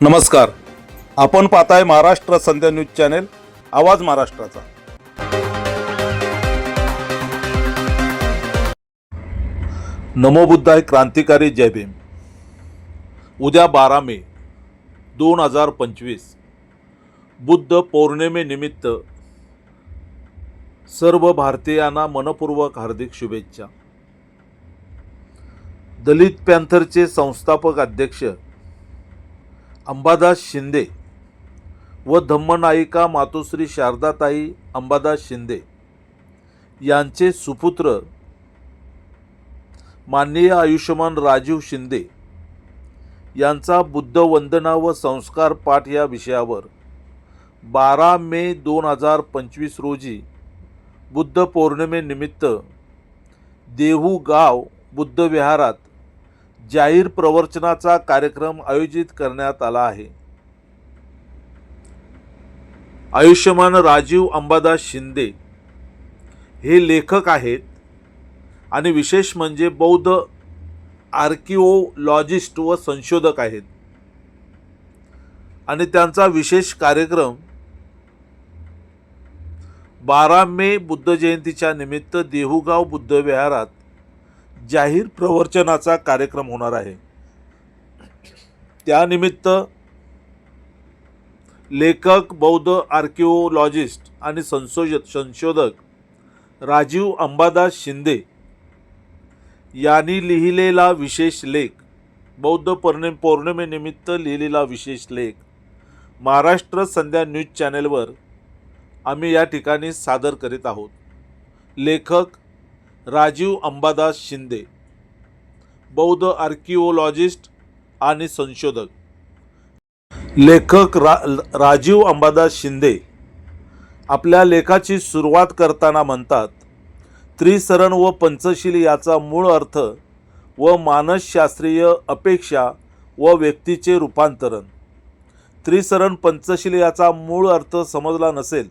नमस्कार. आपण पाहताय महाराष्ट्र संध्या न्यूज चॅनेल आवाज महाराष्ट्राचा. नमो बुद्धाय क्रांतिकारी जय भीम. उद्या बारा मे दोन हजार पंचवीस. बुद्ध पौर्णिमेनिमित्त सर्व भारतीयांना मनपूर्वक हार्दिक शुभेच्छा. दलित पॅन्थरचे संस्थापक अध्यक्ष अंबादास शिंदे व धम्मनायिका मातोश्री शारदाताई अंबादास शिंदे यांचे सुपुत्र माननीय आयुष्यमान राजीव शिंदे यांचा बुद्ध वंदना व संस्कार पाठ या विषयावर बारा मे दोन हजार पंचवीस रोजी बुद्ध पौर्णिमेनिमित्त देहू गाव बुद्ध विहारात जाहीर प्रवचनाचा कार्यक्रम आयोजित करण्यात आला आहे. आयुष्यमान राजीव अंबादास शिंदे हे लेखक आहेत आणि विशेष म्हणजे बौद्ध आर्किओलॉजिस्ट व संशोधक आहेत. आणि त्यांचा विशेष कार्यक्रम बारा मे बुद्ध जयंतीच्या निमित्त देहुगाव बुद्ध विहारात जाहीर प्रवचनाचा कार्यक्रम होणार आहे. त्यानिमित्त लेखक बौद्ध आर्किओलॉजिस्ट आणि संशोधक संशोधक राजीव अंबादास शिंदे यांनी लिहिलेला विशेष लेख बौद्ध पौर्णि पौर्णिमेनिमित्त लिहिलेला विशेष लेख महाराष्ट्र संध्या न्यूज चॅनेलवर आम्ही या ठिकाणी सादर करीत आहोत. लेखक राजीव अंबादास शिंदे बौद्ध आर्किओलॉजिस्ट आणि संशोधक. लेखक रा राजीव अंबादास शिंदे आपल्या लेखाची सुरुवात करताना म्हणतात त्रिसरण व पंचशील याचा मूळ अर्थ व मानसशास्त्रीय अपेक्षा व व्यक्तीचे रूपांतरण. त्रिसरण पंचशील याचा मूळ अर्थ समजला नसेल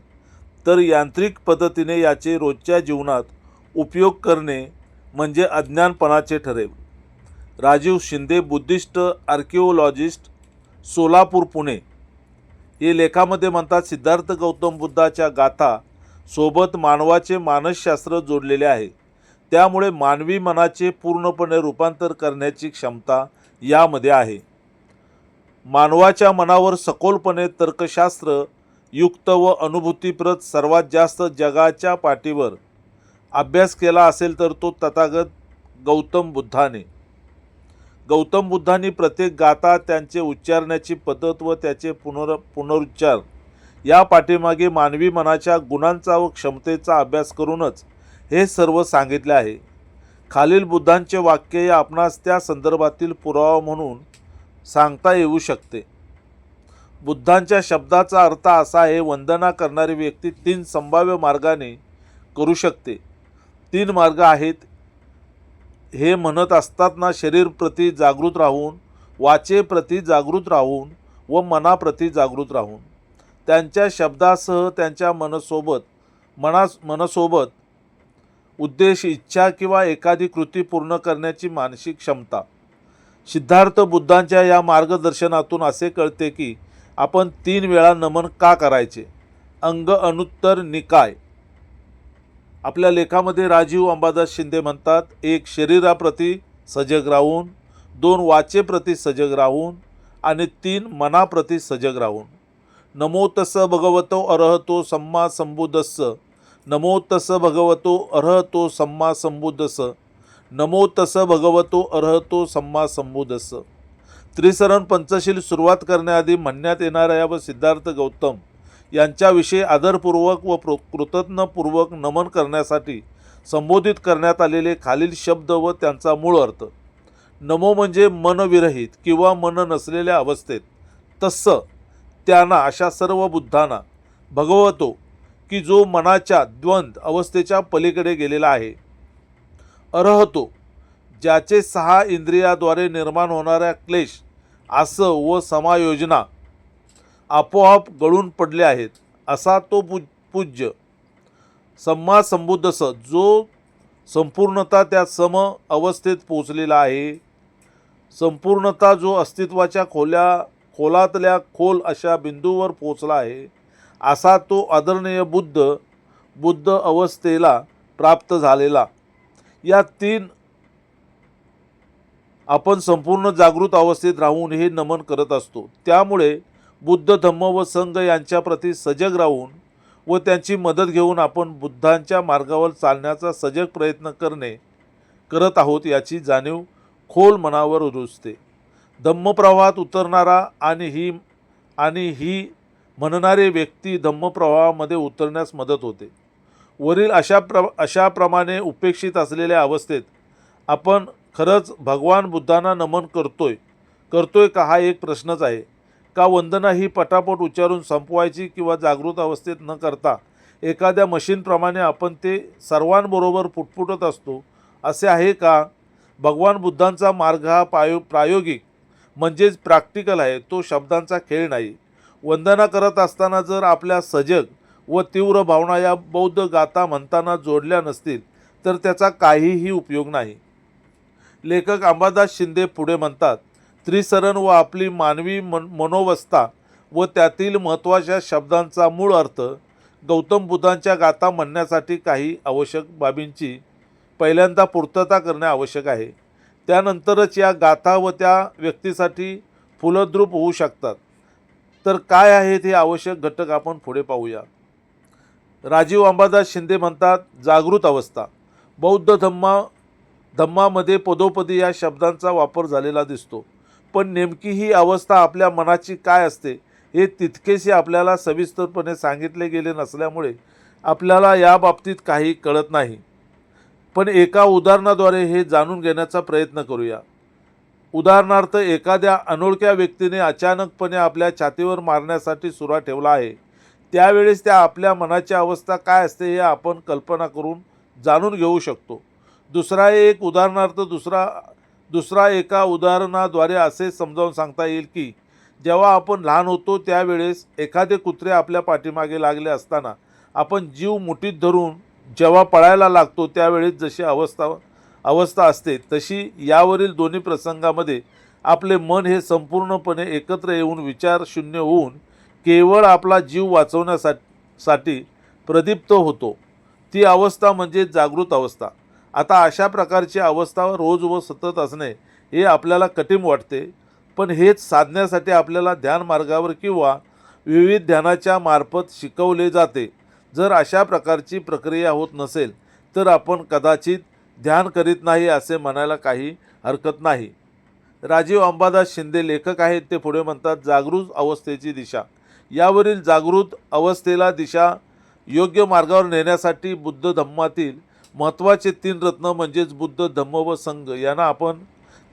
तर यांत्रिक पद्धतीने याचे रोजच्या जीवनात उपयोग करणे म्हणजे अज्ञानपणाचे ठरेल. Rajiv Shinde Buddhist archaeologist Solapur Pune. हे लेखामध्ये म्हणतात सिद्धार्थ गौतम बुद्धाच्या गाथा सोबत मानवाचे मानसशास्त्र जोडलेले आहे. त्यामुळे मानवी मनाचे पूर्णपणे रूपांतर करण्याची क्षमता यामध्ये आहे. मानवाच्या मनावर सखोलपणे तर्कशास्त्र युक्त व अनुभूतीप्रत सर्वात जास्त जगाच्या पाठीवर अभ्यास केला असेल तर तो तथागत गौतम बुद्धाने. गौतम बुद्धांनी प्रत्येक गाथा त्यांचे उच्चारण्याची पद्धत व त्याचे पुनर पुनरुच्चार या पाठीमागे मानवी मनाच्या गुणांचा व क्षमतेचा अभ्यास करूनच हे सर्व सांगितले आहे. खालील बुद्धांचे वाक्य या आपणास त्या संदर्भातील पुरावा म्हणून सांगता येऊ शकते. बुद्धांच्या शब्दाचा अर्थ असा आहे वंदना करणारी व्यक्ती तीन संभाव्य मार्गाने करू शकते. तीन मार्ग आहेत. हे म्हणत असताना शरीरप्रती जागृत राहून वाचेप्रती जागृत राहून व मनाप्रती जागृत राहून. त्यांच्या शब्दासह त्यांच्या मनसोबत मनास मनसोबत उद्देश इच्छा किंवा एखादी कृती पूर्ण करण्याची मानसिक क्षमता. सिद्धार्थ बुद्धांच्या या मार्गदर्शनातून असे कळते की आपण तीन वेळा नमन का करायचे? अंग अनुत्तर निकाय. आपल्या लेखामध्ये राजीव अंबादास शिंदे म्हणतात एक शरीराप्रती सजग राहून दोन वाचेप्रती सजग राहून आणि तीन मनाप्रती सजग राहून. नमो तस भगवतो अर्हतो सम्मा संबुद्धस्स नमो तस भगवतो अर्हतो सम्मा संबुद्धस्स नमो तस भगवतो अर्हतो सम्मा संबुद्धस्स त्रिसरण पंचशील सुरुवात करण्याआधी म्हणण्यात येणाऱ्या व सिद्धार्थ गौतम यांच्याविषयी आदरपूर्वक व प्रो कृतज्ञपूर्वक नमन करण्यासाठी संबोधित करण्यात आलेले खालील शब्द व त्यांचा मूळ अर्थ. नमो म्हणजे मनविरहित किंवा मन नसलेल्या अवस्थेत. तस्स त्यांना अशा सर्व बुद्धांना भगवतो की जो मनाच्या द्वंद अवस्थेच्या पलीकडे गेलेला आहे. अरहतो ज्याचे सहा इंद्रियाद्वारे निर्माण होणाऱ्या क्लेश आस व समायोजना आपोआप गळून पडले आहेत असा तो पू पूज्य. सम्मा संबुद्धस जो संपूर्णता त्या सम अवस्थेत पोचलेला आहे संपूर्णता जो अस्तित्वाच्या खोल्या खोलातल्या खोल अशा बिंदूवर पोचला आहे असा तो आदरणीय बुद्ध बुद्ध अवस्थेला प्राप्त झालेला. या तीन आपण संपूर्ण जागृत अवस्थेत राहून हे नमन करत असतो. त्यामुळे बुद्ध धम्म व संघ यांच्याप्रती सजग राहून व त्यांची मदत घेऊन आपण बुद्धांच्या मार्गावर चालण्याचा सजग प्रयत्न करणे करत आहोत याची जाणीव खोल मनावर रुजते. धम्मप्रवाहात उतरणारा आणि ही आणि ही म्हणणारे व्यक्ती धम्मप्रवाहामध्ये उतरण्यास मदत होते. वरील अशा प्र अशाप्रमाणे उपेक्षित असलेल्या अवस्थेत आपण खरंच भगवान बुद्धांना नमन करतोय करतोय का हा एक प्रश्नच आहे. का वंदना ही पटापट उच्चारून संपवायची किंवा जागृत अवस्थेत न करता एखाद्या मशीनप्रमाणे आपण ते सर्वांबरोबर पुटपुटत असतो असे आहे का? भगवान बुद्धांचा मार्ग हा पायो प्रायोगिक म्हणजेच प्रॅक्टिकल आहे तो शब्दांचा खेळ नाही. वंदना करत असताना जर आपल्या सजग व तीव्र भावना या बौद्ध गाथा म्हणताना जोडल्या नसतील तर त्याचा काहीही उपयोग नाही. लेखक अंबादास शिंदे पुढे म्हणतात त्रिसरण व आपली मानवी मन मनोवस्था व त्यातील महत्त्वाच्या शब्दांचा मूळ अर्थ गौतम बुद्धांच्या गाथा म्हणण्यासाठी काही आवश्यक बाबींची पहिल्यांदा पूर्तता करणे आवश्यक आहे. त्यानंतरच या गाथा व त्या व्यक्तीसाठी फुलद्रूप होऊ शकतात. तर काय आहेत हे आवश्यक घटक आपण पुढे पाहूया. राजीव अंबादास शिंदे म्हणतात जागृत अवस्था. बौद्ध धम्मा धम्मामध्ये पदोपदी या शब्दांचा वापर झालेला दिसतो. पण नेमकी ही अवस्था आपल्या मनाची काय असते हे तितकेसे आपल्याला सविस्तरपणे सांगितले गेले नसल्यामुळे आपल्याला या बाबतीत काही कळत नाही. पण एका उदाहरणाद्वारे हे जाणून घेण्याचा प्रयत्न करूया. उदाहरणार्थ एखाद्या अनोळख्या व्यक्तीने अचानकपणे आपल्या छातीवर मारण्यासाठी सुरा ठेवला आहे. त्यावेळेस त्या आपल्या मनाची अवस्था काय असते हे आपण कल्पना करून जाणून घेऊ शकतो. दुसरा एक उदाहरणार्थ दुसरा दुसरा एका उदाहरणाद्वारे असे समजावून सांगता येईल की जेव्हा आपण लहान होतो त्यावेळेस एखादे कुत्रे आपल्या पाठीमागे लागले असताना आपण जीव मुठीत धरून जेव्हा पळायला लागतो त्यावेळेस जशी अवस्था अवस्था असते तशी यावरील दोन्ही प्रसंगामध्ये आपले मन हे संपूर्णपणे एकत्र येऊन विचार शून्य होऊन केवळ आपला जीव वाचवण्यासाठी साठी प्रदीप्त होतो. ती अवस्था म्हणजे जागृत अवस्था. आता अशा प्रकारची अवस्था रोज व सतत असणे हे आपल्याला कठीण वाटते. पण हेच साधण्यासाठी आपल्याला ध्यान मार्गावर किंवा विविध ध्यानाच्या मार्फत शिकवले जाते. जर अशा प्रकारची प्रक्रिया होत नसेल तर आपण कदाचित ध्यान करीत नाही असे म्हणायला काही हरकत नाही. राजीव अंबादास शिंदे लेखक आहेत ते पुढे म्हणतात जागृत अवस्थेची दिशा. यावरील जागृत अवस्थेला दिशा योग्य मार्गावर नेण्यासाठी बुद्ध धम्मातील महत्त्वाचे तीन रत्न म्हणजेच बुद्ध धम्म व संघ यांना आपण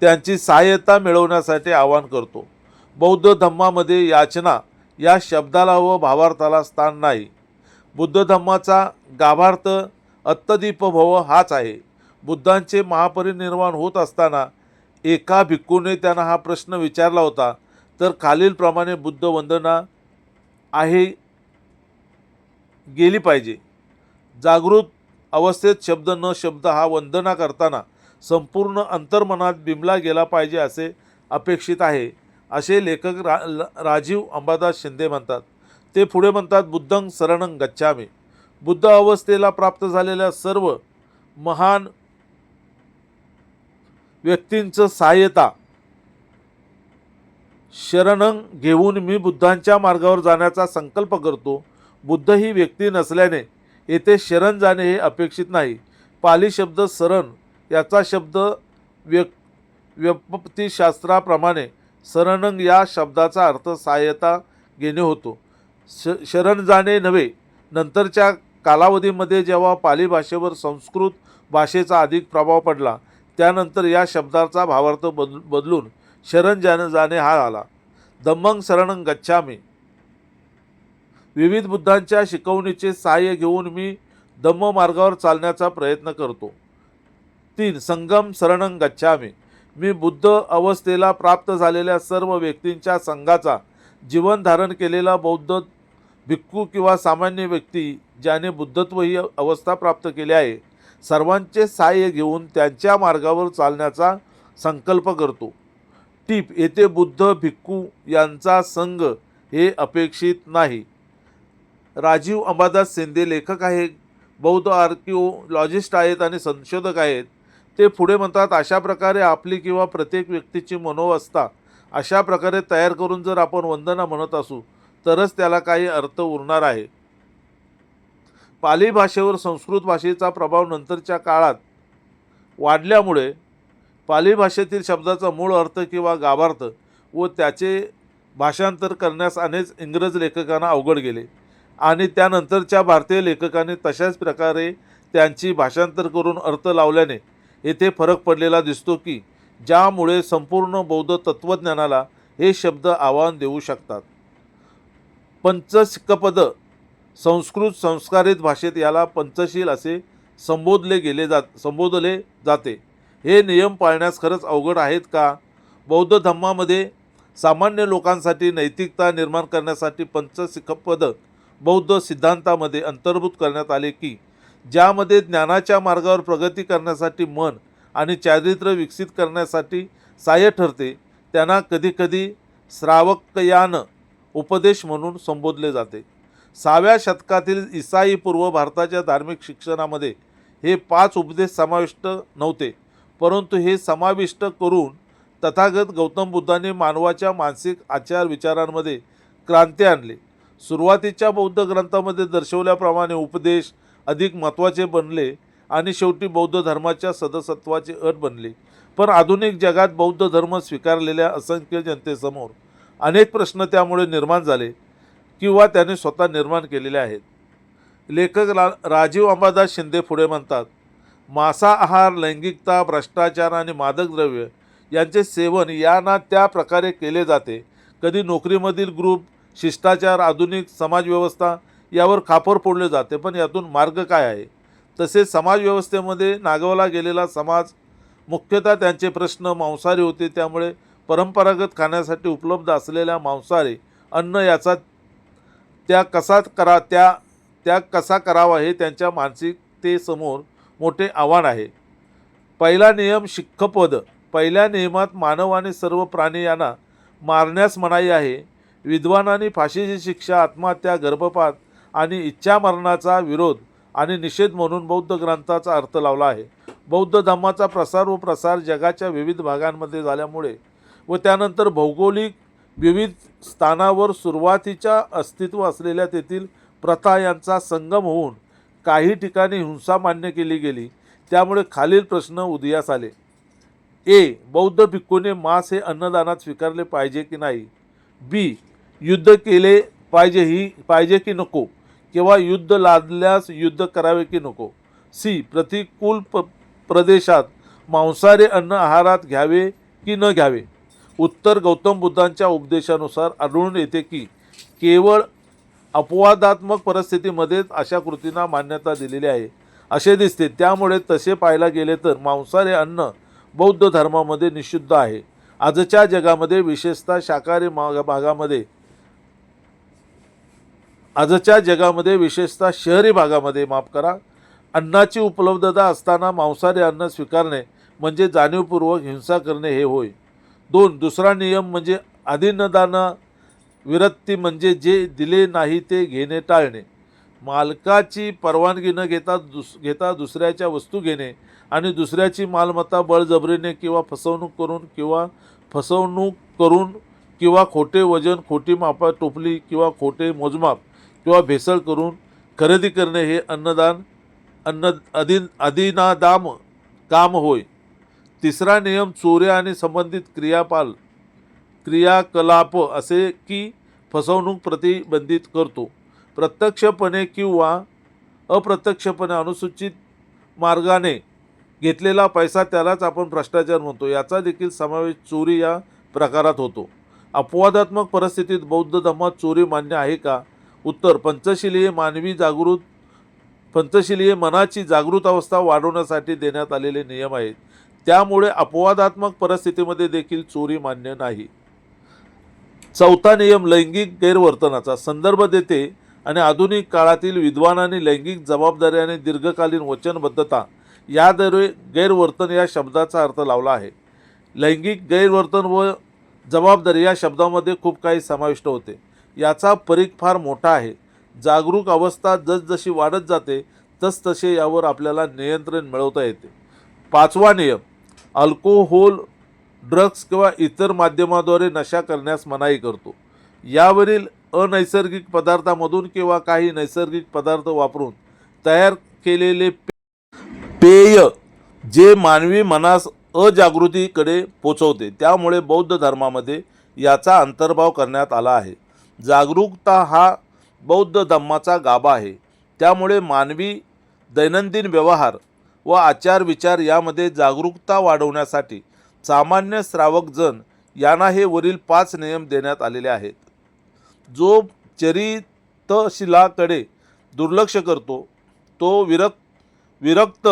त्यांची सहाय्यता मिळवण्यासाठी आवाहन करतो. बौद्ध धम्मामध्ये याचना या शब्दाला व भावार्थाला स्थान नाही. बुद्ध धम्माचा गाभार्थ अत्तदीप भव हाच आहे. बुद्धांचे महापरिनिर्वाण होत असताना एका भिक्खूने त्यांना हा प्रश्न विचारला होता तर खालीलप्रमाणे बुद्ध वंदना आहे गेली पाहिजे. जागृत अवस्थेत शब्द न शब्द हा वंदना करताना संपूर्ण अंतर्मनात बिंबला गेला पाहिजे असे अपेक्षित आहे असे लेखक रा राजीव अंबादास शिंदे म्हणतात. ते पुढे म्हणतात बुद्धं सरणं गच्छामी. बुद्ध अवस्थेला प्राप्त झालेल्या सर्व महान व्यक्तींचं सहाय्यता शरणं घेऊन मी बुद्धांच्या मार्गावर जाण्याचा संकल्प करतो. बुद्ध ही व्यक्ती नसल्याने येथे शरण जाणे हे अपेक्षित नाही. पाली शब्द सरण याचा शब्द व्य व्यपतीशास्त्राप्रमाणे सरणंग या शब्दाचा अर्थ सहाय्यता घेणे होतो. श शरण जाणे नव्हे. नंतरच्या कालावधीमध्ये जेव्हा पाली भाषेवर संस्कृत भाषेचा अधिक प्रभाव पडला त्यानंतर या शब्दाचा भावार्थ बद बदलून शरण जाणे जाणे हा आला. दम्मंग शरणंग गच्छामी. विविध बुद्धांच्या शिकवणीचे सहाय्य घेऊन मी धम्म मार्गावर चालण्याचा प्रयत्न करतो. तीन संगम शरणं गच्छामी. मी बुद्ध अवस्थेला प्राप्त झालेल्या सर्व व्यक्तींच्या संघाचा जीवन धारण केलेला बौद्ध भिक्खू किंवा सामान्य व्यक्ती ज्याने बुद्धत्व ही अवस्था प्राप्त केली आहे सर्वांचे सहाय्य घेऊन त्यांच्या मार्गावर चालण्याचा संकल्प करतो. टीप येथे बुद्ध भिक्खू यांचा संघ हे अपेक्षित नाही. राजीव अंबादास शिंदे लेखक आहे बौद्ध आर्किओलॉजिस्ट आहेत आणि संशोधक आहेत. ते पुढे म्हणतात अशा प्रकारे आपली किंवा प्रत्येक व्यक्तीची मनोवस्था अशा प्रकारे तयार करून जर आपण वंदना म्हणत असू तरच त्याला काही अर्थ उरणार आहे. पाली भाषेवर संस्कृत भाषेचा प्रभाव नंतरच्या काळात वाढल्यामुळे पाली भाषेतील शब्दाचा मूळ अर्थ किंवा गाभार्थ व त्याचे भाषांतर करण्यास अनेक इंग्रज लेखकांना अवघड गेले. आणि त्यानंतरच्या भारतीय लेखकांनी तशाच प्रकारे त्यांची भाषांतर करून अर्थ लावल्याने येथे फरक पडलेला दिसतो की ज्यामुळे संपूर्ण बौद्ध तत्त्वज्ञानाला हे शब्द आव्हान देऊ शकतात. पंचशिकपद संस्कृत संस्कारित भाषेत याला पंचशील असे संबोधले गेले जात संबोधले जाते. हे नियम पाळण्यास खरंच अवघड आहेत का? बौद्ध धम्मामध्ये सामान्य लोकांसाठी नैतिकता निर्माण करण्यासाठी पंचशिखपद बौद्ध सिद्धांतामध्ये अंतर्भूत करण्यात आले की ज्यामध्ये ज्ञानाच्या मार्गावर प्रगती करण्यासाठी मन आणि चारित्र्य विकसित करण्यासाठी सहाय्य ठरते त्यांना कधीकधी श्रावकयान उपदेश म्हणून संबोधले जाते. सहाव्या शतकातील ईसाई पूर्व भारताच्या धार्मिक शिक्षणामध्ये हे पाच उपदेश समाविष्ट नव्हते परंतु हे समाविष्ट करून तथागत गौतम बुद्धांनी मानवाच्या मानसिक आचार विचारांमध्ये क्रांती आणली. सुरुवातीच्या बौद्ध ग्रंथामध्ये दर्शवल्याप्रमाणे उपदेश अधिक महत्त्वाचे बनले आणि शेवटी बौद्ध धर्माच्या सदस्यत्वाची अट बनली. पण आधुनिक जगात बौद्ध धर्म स्वीकारलेल्या असंख्य जनतेसमोर अनेक प्रश्न त्यामुळे निर्माण झाले किंवा त्याने स्वतः निर्माण केलेले आहेत. लेखक रा राजीव अंबादास शिंदे पुढे म्हणतात मासा आहार लैंगिकता भ्रष्टाचार आणि मादक द्रव्य यांचे सेवन या ना त्या प्रकारे केले जाते. कधी नोकरीमधील ग्रुप शिष्टाचार आधुनिक समाजव्यवस्था यावर खापर फोडले जाते. पण यातून मार्ग काय आहे? तसेच समाजव्यवस्थेमध्ये नागवला गेलेला समाज मुख्यतः त्यांचे प्रश्न मांसाहारी होते. त्यामुळे परंपरागत खाण्यासाठी उपलब्ध असलेल्या मांसाहारी अन्न याचा त्या कसा करा त्या त्या कसा करावा हे त्यांच्या मानसिकतेसमोर मोठे आव्हान आहे. पहिला नियम शिक्खपद. पहिल्या नियमात मानव आणि सर्व प्राणी यांना मारण्यास मनाई आहे. विद्वानांनी फाशीची शिक्षा आत्महत्या गर्भपात आणि इच्छामरणाचा विरोध आणि निषेध म्हणून बौद्ध ग्रंथाचा अर्थ लावला आहे. बौद्ध धर्माचा प्रसार व प्रसार जगाच्या विविध भागांमध्ये झाल्यामुळे व त्यानंतर भौगोलिक विविध स्थानावर सुरुवातीच्या अस्तित्व असलेल्या तेथील प्रथा यांचा संगम होऊन काही ठिकाणी हिंसा मान्य केली गेली. त्यामुळे खालील प्रश्न उदयास आले. ए. बौद्ध भिक्खूने मांस हे अन्नदानात स्वीकारले पाहिजे की नाही? बी. युद्ध केले पाहिजे ही पाहिजे की नको? किंवा युद्ध लादल्यास युद्ध करावे की नको? सी. प्रतिकूल प प्रदेशात मांसाहारी अन्न आहारात घ्यावे की न घ्यावे? उत्तर गौतम बुद्धांच्या उपदेशानुसार आढळून येते की केवळ अपवादात्मक परिस्थितीमध्येच अशा कृतींना मान्यता दिलेली आहे. असे दिसते. त्यामुळे तसे पाहायला गेले तर मांसाहारी अन्न बौद्ध धर्मामध्ये निषिद्ध आहे. आजच्या जगामध्ये विशेषतः शाकाहारी मा- भागामध्ये आजच्या जगामध्ये विशेषतः शहरी भागामध्ये माफ करा. अन्नाची उपलब्धता असताना मांसाहारी अन्न स्वीकारणे म्हणजे जाणीवपूर्वक हिंसा करणे हे होय. दोन दुसरा नियम म्हणजे अधीनदान विरक्ती म्हणजे जे दिले नाही ते घेणे टाळणे. मालकाची परवानगी न घेता दुस घेता दुसऱ्याच्या वस्तू घेणे आणि दुसऱ्याची मालमत्ता बळजबरीने किंवा फसवणूक करून किंवा फसवणूक करून किंवा खोटे वजन खोटी मापा टोपली किंवा खोटे मोजमाप किंवा भेसळ करून खरेदी करणे हे अन्नदान अन्न अधीन अधिनादाम काम होय. तिसरा नियम चोऱ्या आणि संबंधित क्रियापाल क्रियाकलाप असे की फसवणूक प्रतिबंधित करतो. प्रत्यक्षपणे किंवा अप्रत्यक्षपणे अनुसूचित मार्गाने घेतलेला पैसा त्यालाच आपण भ्रष्टाचार म्हणतो. याचा देखील समावेश चोरी या प्रकारात होतो. अपवादात्मक परिस्थितीत बौद्ध धर्मात चोरी मान्य आहे का? उत्तर पंचशिलीय मानवी जागृत पंचशिलीय मनाची जागृत अवस्था वाढवण्यासाठी देण्यात आलेले नियम आहेत. त्यामुळे अपवादात्मक परिस्थितीमध्ये देखील चोरी मान्य नाही. चौथा नियम लैंगिक गैरवर्तनाचा संदर्भ देते आणि आधुनिक काळातील विद्वानांनी लैंगिक जबाबदारी आणि दीर्घकालीन वचनबद्धता याद्वारे गैरवर्तन या शब्दाचा अर्थ लावला आहे. लैंगिक गैरवर्तन व जबाबदारी या शब्दामध्ये खूप काही समाविष्ट होते. याचा परीख फार मोठा आहे. जागरूक अवस्था जसजशी वाढत जाते तसतसे यावर आपल्याला नियंत्रण मिळवता येते. पाचवा नियम अल्कोहोल ड्रग्स किंवा इतर माध्यमाद्वारे नशा करण्यास मनाई करतो. यावरील अनैसर्गिक पदार्थामधून किंवा काही नैसर्गिक पदार्थ वापरून तयार केलेले पे- पेय जे मानवी मनास अजागृतीकडे पोचवते त्यामुळे बौद्ध धर्मामध्ये याचा अंतर्भाव करण्यात आला आहे. जागरूकता हा बौद्ध धम्माचा गाभा आहे. त्यामुळे मानवी दैनंदिन व्यवहार व आचार विचार यामध्ये जागरूकता वाढवण्यासाठी सामान्य श्रावकजन यांना हे वरील पाच नियम देण्यात आलेले आहेत. जो चरितशिलाकडे दुर्लक्ष करतो तो विरक्त विरक्त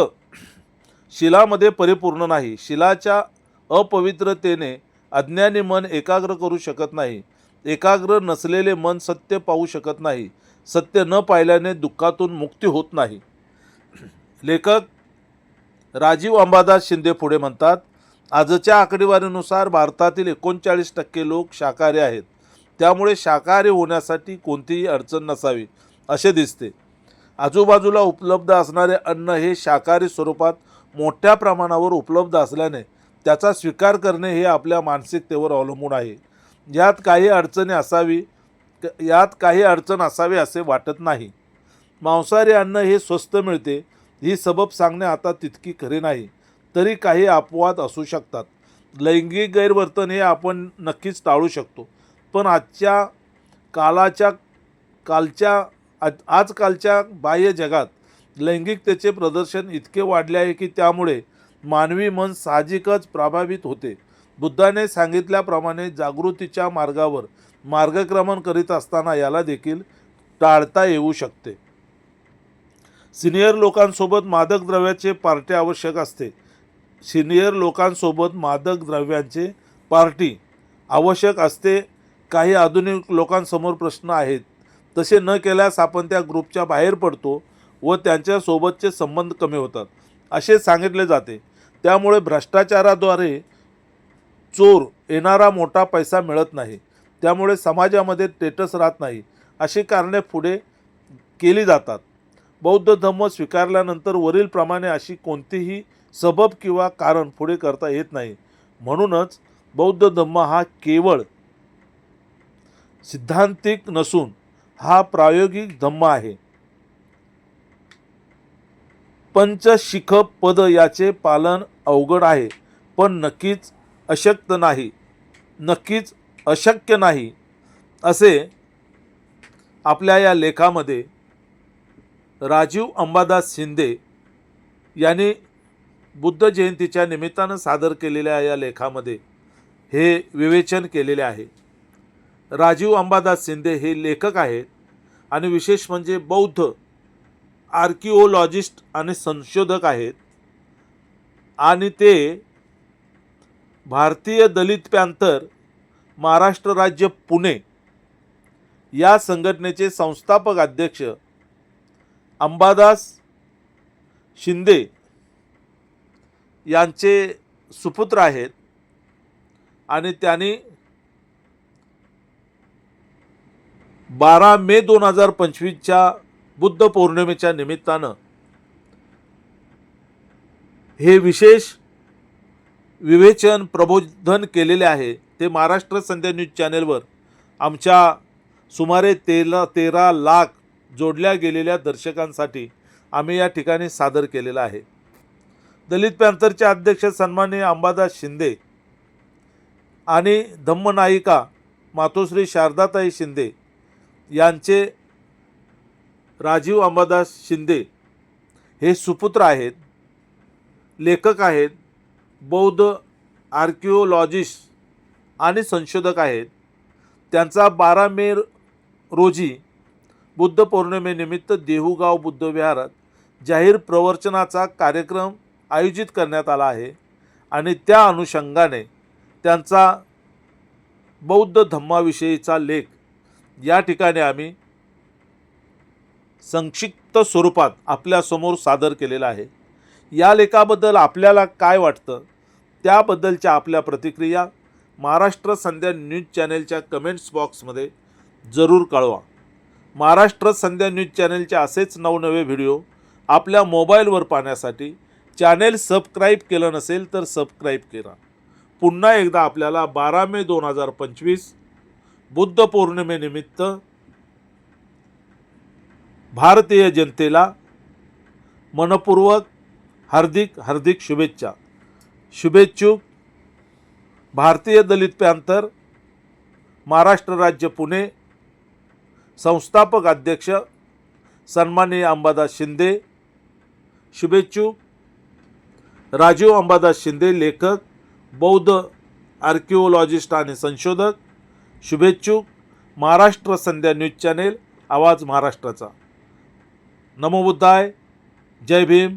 शिलामध्ये परिपूर्ण नाही. शिलाच्या अपवित्रतेने अज्ञानी मन एकाग्र करू शकत नाही. एकाग्र नसलेले मन सत्य पाहू शकत नाही. सत्य न पाहिल्याने दुःखातून मुक्ती होत नाही. लेखक राजीव अंबादास शिंदे पुढे म्हणतात आजच्या आकडेवारीनुसार भारतातील एकोणचाळीस टक्के लोक शाकाहारी आहेत. त्यामुळे शाकाहारी होण्यासाठी कोणतीही अडचण नसावी असे दिसते. आजूबाजूला उपलब्ध असणारे अन्न हे शाकाहारी स्वरूपात मोठ्या प्रमाणावर उपलब्ध असल्याने त्याचा स्वीकार करणे हे आपल्या मानसिकतेवर अवलंबून आहे. यात काही अडचणी असावी यात काही अडचण असावी असे वाटत नाही. मांसाहारी अन्न हे स्वस्त मिळते ही सबब सांगणे आता तितकी खरे नाही तरी काही अपवाद असू शकतात. लैंगिक गैरवर्तन हे आपण नक्कीच टाळू शकतो पण आजच्या कालाच्या कालच्या आज- आजकालच्या बाह्य जगात लैंगिकतेचे प्रदर्शन इतके वाढले आहे की त्यामुळे मानवी मन साहजिकच प्रभावित होते. बुद्धाने सांगितल्याप्रमाणे जागृतीच्या मार्गावर मार्गक्रमण करीत असताना याला देखील टाळता येऊ शकते. सिनियर लोकांसोबत मादक द्रव्याचे पार्टी आवश्यक असते. सिनियर लोकांसोबत मादक द्रव्यांचे पार्टी आवश्यक असते. काही आधुनिक लोकांसमोर प्रश्न आहेत. तसे न केल्यास आपण त्या ग्रुपच्या बाहेर पडतो व त्यांच्यासोबतचे संबंध कमी होतात. असे सांगितले जाते. त्यामुळे भ्रष्टाचाराद्वारे चोर येणारा मोठा पैसा मिळत नाही. त्यामुळे समाजामध्ये स्टेटस राहत नाही. अशी कारणे पुढे केली जातात. बौद्ध धम्म स्वीकारल्यानंतर वरीलप्रमाणे अशी कोणतीही सबब किंवा कारण पुढे करता येत नाही. म्हणूनच बौद्ध धम्म हा केवळ सिद्धांतिक नसून हा प्रायोगिक धम्म आहे. पंचशिख पद याचे पालन अवघड आहे पण नक्कीच अशक्त नाही नक्कीच अशक्य नाही असे आपल्या या लेखामध्ये राजीव अंबादास शिंदे यांनी बुद्ध जयंतीच्या निमित्तानं सादर केलेल्या या लेखामध्ये हे विवेचन केलेले आहे. राजीव अंबादास शिंदे हे लेखक आहेत आणि विशेष म्हणजे बौद्ध आर्किओलॉजिस्ट आणि संशोधक आहेत आणि ते भारतीय दलित पॅंथर महाराष्ट्र राज्य पुणे या संघटनेचे संस्थापक अध्यक्ष अंबादास शिंदे यांचे सुपुत्र आहेत आणि त्यांनी बारा मे दोन हजार पंचवीसच्या बुद्ध पौर्णिमेच्या निमित्तानं हे विशेष विवेचन प्रबोधन केलेले आहे. ते महाराष्ट्र संध्या न्यूज चॅनेलवर आमच्या सुमारे तेरा तेरा लाख जोडल्या गेलेल्या दर्शकांसाठी आम्ही या ठिकाणी सादर केलेलं आहे. दलित पॅन्थरचे अध्यक्ष सन्माननीय अंबादास शिंदे आणि धम्मनायिका मातोश्री शारदाताई शिंदे यांचे राजीव अंबादास शिंदे हे सुपुत्र आहेत लेखक आहेत बौद्ध आर्किओलॉजिस्ट आणि संशोधक आहेत. त्यांचा बारा मे रोजी बुद्ध पौर्णिमेनिमित्त देहूगाव बुद्ध विहारात जाहीर प्रवचनाचा कार्यक्रम आयोजित करण्यात आला आहे आणि त्या अनुषंगाने त्यांचा बौद्ध धम्माविषयीचा लेख या ठिकाणी आम्ही संक्षिप्त स्वरूपात आपल्यासमोर सादर केलेला आहे. या लेखाबद्दल आपल्याला काय वाटतं? त्याबद्दलच्या आपल्या प्रतिक्रिया महाराष्ट्र संध्या न्यूज चॅनेलच्या कमेंट्स बॉक्समध्ये जरूर कळवा. महाराष्ट्र संध्या न्यूज चॅनेलचे असेच नवनवे व्हिडिओ आपल्या मोबाईलवर पाहण्यासाठी चॅनेल सबस्क्राईब केलं नसेल तर सबस्क्राईब करा. पुन्हा एकदा आपल्याला बारा मे दोन हजार पंचवीस बुद्ध पौर्णिमेनिमित्त भारतीय जनतेला मनपूर्वक हार्दिक हार्दिक शुभेच्छा. शुभेच्छुक भारतीय दलित पॅंथर महाराष्ट्र राज्य पुणे संस्थापक अध्यक्ष सन्माननीय अंबादास शिंदे. शुभेच्छुक राजीव अंबादास शिंदे लेखक बौद्ध आर्किओलॉजिस्ट आणि संशोधक. शुभेच्छुक महाराष्ट्र संध्या न्यूज चॅनेल आवाज महाराष्ट्राचा. नमोबुद्धाय जय भीम.